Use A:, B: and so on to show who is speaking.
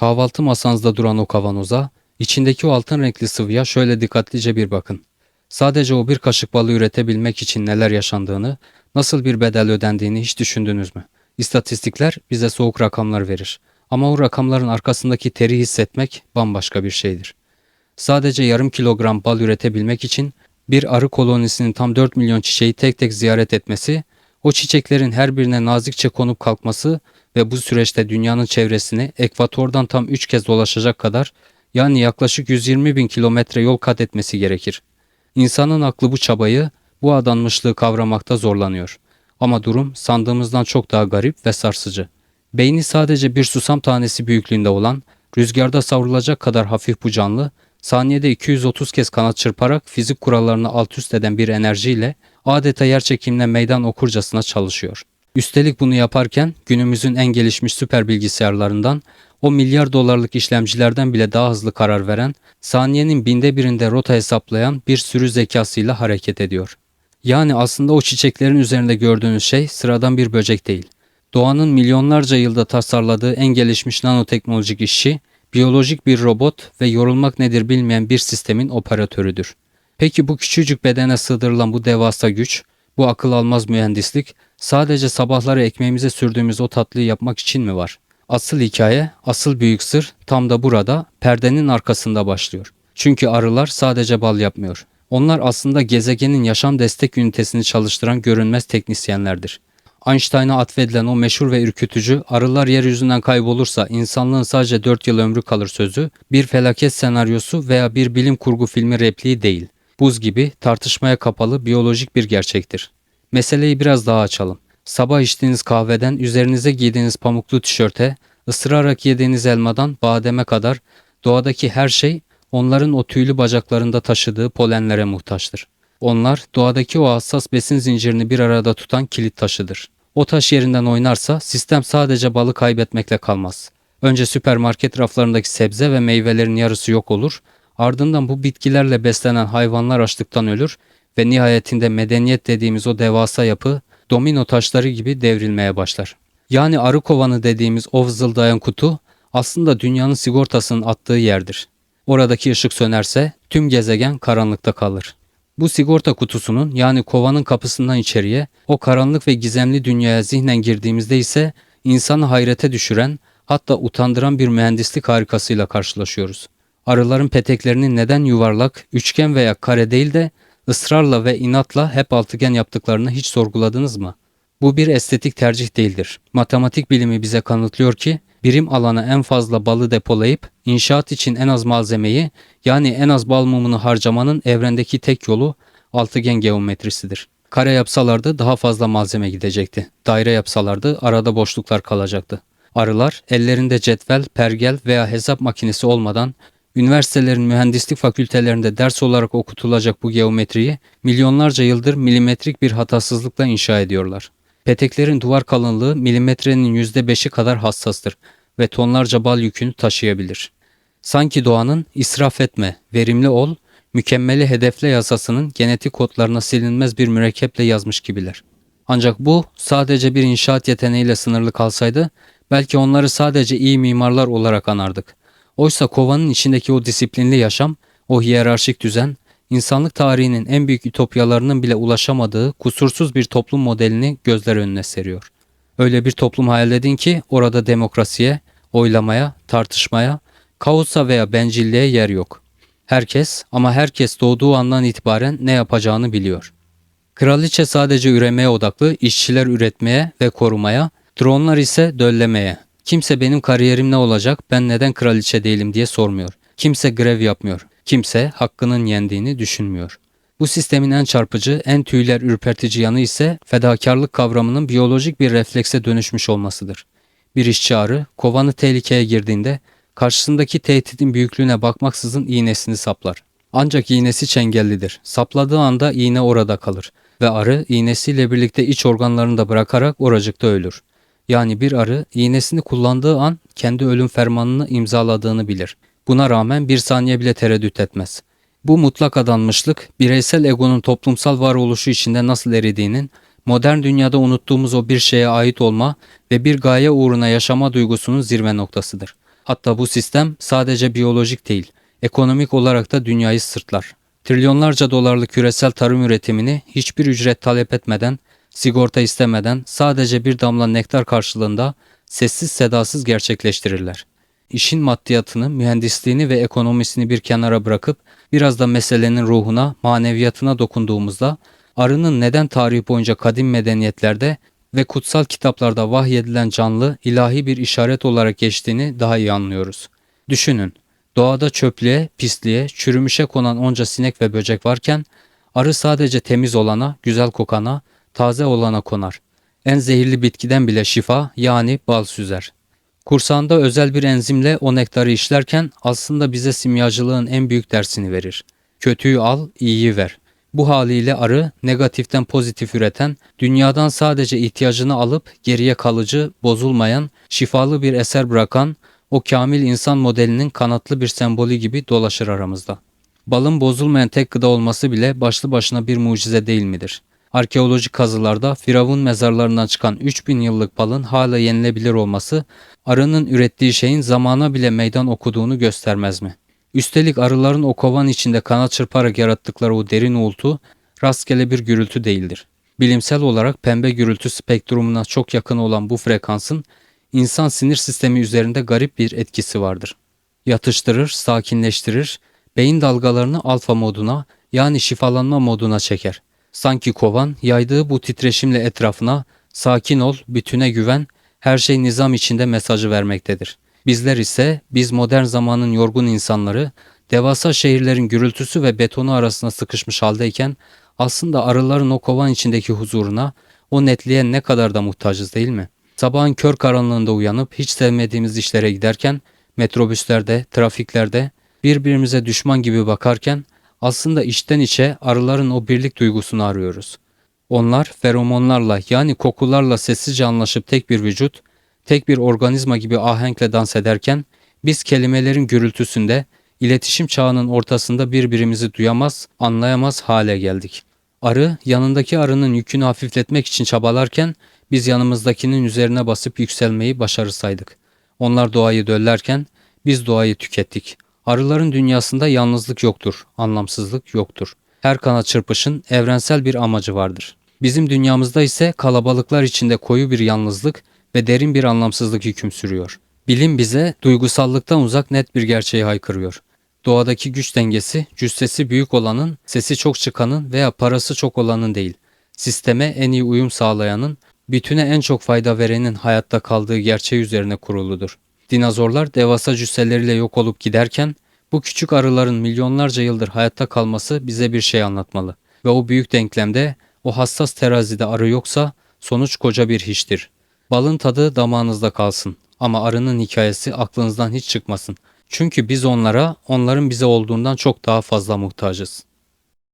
A: Kahvaltı masanızda duran o kavanoza, içindeki o altın renkli sıvıya şöyle dikkatlice bir bakın. Sadece o bir kaşık balı üretebilmek için neler yaşandığını, nasıl bir bedel ödendiğini hiç düşündünüz mü? İstatistikler bize soğuk rakamlar verir. Ama o rakamların arkasındaki teri hissetmek bambaşka bir şeydir. Sadece yarım kilogram bal üretebilmek için bir arı kolonisinin tam 4 milyon çiçeği tek tek ziyaret etmesi, o çiçeklerin her birine nazikçe konup kalkması ve bu süreçte dünyanın çevresini ekvatordan tam 3 kez dolaşacak kadar yani yaklaşık 120 bin kilometre yol kat etmesi gerekir. İnsanın aklı bu çabayı, bu adanmışlığı kavramakta zorlanıyor. Ama durum sandığımızdan çok daha garip ve sarsıcı. Beyni sadece bir susam tanesi büyüklüğünde olan, rüzgarda savrulacak kadar hafif bu canlı, saniyede 230 kez kanat çırparak fizik kurallarını alt üst eden bir enerjiyle adeta yer çekimine meydan okurcasına çalışıyor. Üstelik bunu yaparken günümüzün en gelişmiş süper bilgisayarlarından o milyar dolarlık işlemcilerden bile daha hızlı karar veren, saniyenin binde birinde rota hesaplayan bir sürü zekasıyla hareket ediyor. Yani aslında o çiçeklerin üzerinde gördüğünüz şey sıradan bir böcek değil. Doğanın milyonlarca yılda tasarladığı en gelişmiş nanoteknolojik işçi, biyolojik bir robot ve yorulmak nedir bilmeyen bir sistemin operatörüdür. Peki bu küçücük bedene sığdırılan bu devasa güç, bu akıl almaz mühendislik sadece sabahları ekmeğimize sürdüğümüz o tatlıyı yapmak için mi var? Asıl hikaye, asıl büyük sır tam da burada, perdenin arkasında başlıyor. Çünkü arılar sadece bal yapmıyor. Onlar aslında gezegenin yaşam destek ünitesini çalıştıran görünmez teknisyenlerdir. Einstein'a atfedilen o meşhur ve ürkütücü arılar yeryüzünden kaybolursa insanlığın sadece 4 yıl ömrü kalır sözü bir felaket senaryosu veya bir bilim kurgu filmi repliği değil. Buz gibi tartışmaya kapalı biyolojik bir gerçektir. Meseleyi biraz daha açalım. Sabah içtiğiniz kahveden üzerinize giydiğiniz pamuklu tişörte, ısırarak yediğiniz elmadan bademe kadar doğadaki her şey onların o tüylü bacaklarında taşıdığı polenlere muhtaçtır. Onlar doğadaki o hassas besin zincirini bir arada tutan kilit taşıdır. O taş yerinden oynarsa sistem sadece balı kaybetmekle kalmaz. Önce süpermarket raflarındaki sebze ve meyvelerin yarısı yok olur, ardından bu bitkilerle beslenen hayvanlar açlıktan ölür ve nihayetinde medeniyet dediğimiz o devasa yapı domino taşları gibi devrilmeye başlar. Yani arı kovanı dediğimiz o vızıldayan kutu aslında dünyanın sigortasının attığı yerdir. Oradaki ışık sönerse tüm gezegen karanlıkta kalır. Bu sigorta kutusunun yani kovanın kapısından içeriye o karanlık ve gizemli dünyaya zihnen girdiğimizde ise insanı hayrete düşüren hatta utandıran bir mühendislik harikasıyla karşılaşıyoruz. Arıların peteklerinin neden yuvarlak, üçgen veya kare değil de ısrarla ve inatla hep altıgen yaptıklarını hiç sorguladınız mı? Bu bir estetik tercih değildir. Matematik bilimi bize kanıtlıyor ki birim alana en fazla balı depolayıp inşaat için en az malzemeyi yani en az bal mumunu harcamanın evrendeki tek yolu altıgen geometrisidir. Kare yapsalardı daha fazla malzeme gidecekti. Daire yapsalardı arada boşluklar kalacaktı. Arılar ellerinde cetvel, pergel veya hesap makinesi olmadan üniversitelerin mühendislik fakültelerinde ders olarak okutulacak bu geometriyi milyonlarca yıldır milimetrik bir hatasızlıkla inşa ediyorlar. Peteklerin duvar kalınlığı milimetrenin %5'i kadar hassastır ve tonlarca bal yükünü taşıyabilir. Sanki doğanın israf etme, verimli ol, mükemmeli hedefle yasasının genetik kodlarına silinmez bir mürekkeple yazmış gibiler. Ancak bu sadece bir inşaat yeteneğiyle sınırlı kalsaydı belki onları sadece iyi mimarlar olarak anardık. Oysa kovanın içindeki o disiplinli yaşam, o hiyerarşik düzen, insanlık tarihinin en büyük ütopyalarının bile ulaşamadığı kusursuz bir toplum modelini gözler önüne seriyor. Öyle bir toplum hayal edin ki orada demokrasiye, oylamaya, tartışmaya, kaosa veya bencilliğe yer yok. Herkes ama herkes doğduğu andan itibaren ne yapacağını biliyor. Kraliçe sadece üremeye odaklı, işçiler üretmeye ve korumaya, dronlar ise döllemeye. Kimse benim kariyerim ne olacak, ben neden kraliçe değilim diye sormuyor. Kimse grev yapmıyor. Kimse hakkının yendiğini düşünmüyor. Bu sistemin en çarpıcı, en tüyler ürpertici yanı ise fedakarlık kavramının biyolojik bir reflekse dönüşmüş olmasıdır. Bir işçi arı kovanı tehlikeye girdiğinde karşısındaki tehditin büyüklüğüne bakmaksızın iğnesini saplar. Ancak iğnesi çengellidir. Sapladığı anda iğne orada kalır ve arı iğnesiyle birlikte iç organlarını da bırakarak oracıkta ölür. Yani bir arı iğnesini kullandığı an kendi ölüm fermanını imzaladığını bilir. Buna rağmen bir saniye bile tereddüt etmez. Bu mutlak adanmışlık bireysel egonun toplumsal varoluşu içinde nasıl eridiğinin, modern dünyada unuttuğumuz o bir şeye ait olma ve bir gaye uğruna yaşama duygusunun zirve noktasıdır. Hatta bu sistem sadece biyolojik değil, ekonomik olarak da dünyayı sırtlar. Trilyonlarca dolarlık küresel tarım üretimini hiçbir ücret talep etmeden, sigorta istemeden sadece bir damla nektar karşılığında sessiz sedasız gerçekleştirirler. İşin maddiyatını, mühendisliğini ve ekonomisini bir kenara bırakıp biraz da meselenin ruhuna, maneviyatına dokunduğumuzda arının neden tarih boyunca kadim medeniyetlerde ve kutsal kitaplarda vahyedilen canlı ilahi bir işaret olarak geçtiğini daha iyi anlıyoruz. Düşünün, doğada çöplüğe, pisliğe, çürümüşe konan onca sinek ve böcek varken arı sadece temiz olana, güzel kokana, taze olana konar. En zehirli bitkiden bile şifa yani bal süzer. Kursağında özel bir enzimle o nektarı işlerken aslında bize simyacılığın en büyük dersini verir. Kötüyü al, iyiyi ver. Bu haliyle arı negatiften pozitif üreten, dünyadan sadece ihtiyacını alıp geriye kalıcı, bozulmayan, şifalı bir eser bırakan o kamil insan modelinin kanatlı bir sembolü gibi dolaşır aramızda. Balın bozulmayan tek gıda olması bile başlı başına bir mucize değil midir? Arkeolojik kazılarda Firavun mezarlarından çıkan 3000 yıllık balın hala yenilebilir olması arının ürettiği şeyin zamana bile meydan okuduğunu göstermez mi? Üstelik arıların o kovan içinde kanat çırparak yarattıkları o derin uğultu rastgele bir gürültü değildir. Bilimsel olarak pembe gürültü spektrumuna çok yakın olan bu frekansın insan sinir sistemi üzerinde garip bir etkisi vardır. Yatıştırır, sakinleştirir, beyin dalgalarını alfa moduna yani şifalanma moduna çeker. Sanki kovan yaydığı bu titreşimle etrafına sakin ol, bütüne güven, her şey nizam içinde mesajı vermektedir. Bizler ise biz modern zamanın yorgun insanları devasa şehirlerin gürültüsü ve betonu arasında sıkışmış haldeyken aslında arıların o kovan içindeki huzuruna, o netliğe ne kadar da muhtacız değil mi? Sabahın kör karanlığında uyanıp hiç sevmediğimiz işlere giderken, metrobüslerde, trafiklerde birbirimize düşman gibi bakarken aslında içten içe arıların o birlik duygusunu arıyoruz. Onlar feromonlarla yani kokularla sessizce anlaşıp tek bir vücut, tek bir organizma gibi ahenkle dans ederken biz kelimelerin gürültüsünde, iletişim çağının ortasında birbirimizi duyamaz, anlayamaz hale geldik. Arı yanındaki arının yükünü hafifletmek için çabalarken biz yanımızdakinin üzerine basıp yükselmeyi başarısaydık. Onlar doğayı döllerken biz doğayı tükettik. Arıların dünyasında yalnızlık yoktur, anlamsızlık yoktur. Her kanat çırpışın evrensel bir amacı vardır. Bizim dünyamızda ise kalabalıklar içinde koyu bir yalnızlık ve derin bir anlamsızlık hüküm sürüyor. Bilim bize duygusallıktan uzak net bir gerçeği haykırıyor. Doğadaki güç dengesi cüssesi büyük olanın, sesi çok çıkanın veya parası çok olanın değil. Sisteme en iyi uyum sağlayanın, bütüne en çok fayda verenin hayatta kaldığı gerçeği üzerine kuruludur. Dinozorlar devasa cüsseleriyle yok olup giderken bu küçük arıların milyonlarca yıldır hayatta kalması bize bir şey anlatmalı. Ve o büyük denklemde o hassas terazide arı yoksa sonuç koca bir hiçtir. Balın tadı damağınızda kalsın ama arının hikayesi aklınızdan hiç çıkmasın. Çünkü biz onlara onların bize olduğundan çok daha fazla muhtacız.